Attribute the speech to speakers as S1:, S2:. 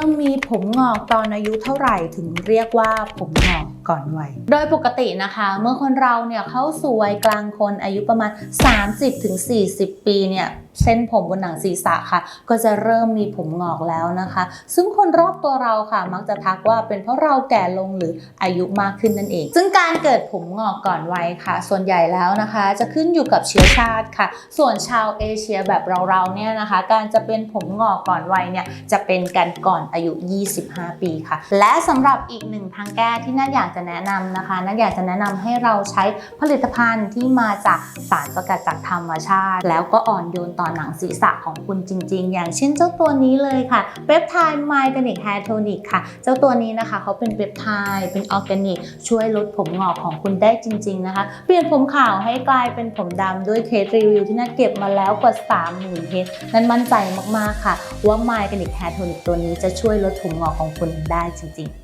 S1: ริ่มมีผมงอกตอนอายุเท่าไหร่ถึงเรียกว่าผมงอก ก่อนวัย โดยปกตินะคะ เมื่อคนเราเนี่ยเข้าสู่วัยกลางคนอายุประมาณ 30-40 ปีเนี่ยเส้นผมบนหนังศีรษะค่ะ ก็จะเริ่มมีผมงอกแล้วนะคะ ซึ่งคนรอบตัวเราค่ะ มักจะทักว่าเป็นเพราะเราแก่ลงหรืออายุมากขึ้นนั่นเอง ซึ่งการเกิดผมงอกก่อนวัยค่ะ ส่วนใหญ่แล้วนะคะ จะขึ้นอยู่กับเชื้อชาติค่ะ ส่วนชาวเอเชียแบบเราๆเนี่ยนะคะ การจะเป็นผมงอกก่อนวัยเนี่ยจะเป็นกันก่อนอายุ 25 ปีค่ะ และสำหรับอีกหนึ่งทางแก้ที่น่าอยากจะแนะนำนะคะน่าอยากจะแนะนำให้เราใช้ผลิตภัณฑ์ที่มาจากสารสกัดจากธรรมชาติ แล้วก็อ่อนโยนต่อหนังศีรษะของคุณจริง ๆ อย่างเช่นเจ้าตัวนี้เลยค่ะเปปไทด์ไมกานิกแฮร์โทนิกค่ะ เจ้าตัวนี้นะคะเขาเป็นเปปไทด์เป็นออร์แกนิก ช่วยลดผมงอกของคุณได้จริง ๆ นะคะ เปลี่ยนผมขาวให้กลายเป็นผมดำด้วยเคสรีวิวที่น่าเก็บมาแล้วกว่า 30,000เคสนั้นมั่นใจมากๆค่ะ ว่าไมกานิกแฮร์โทนิกตัวนี้จะช่วยลดผมงอกของคุณได้จริง ๆ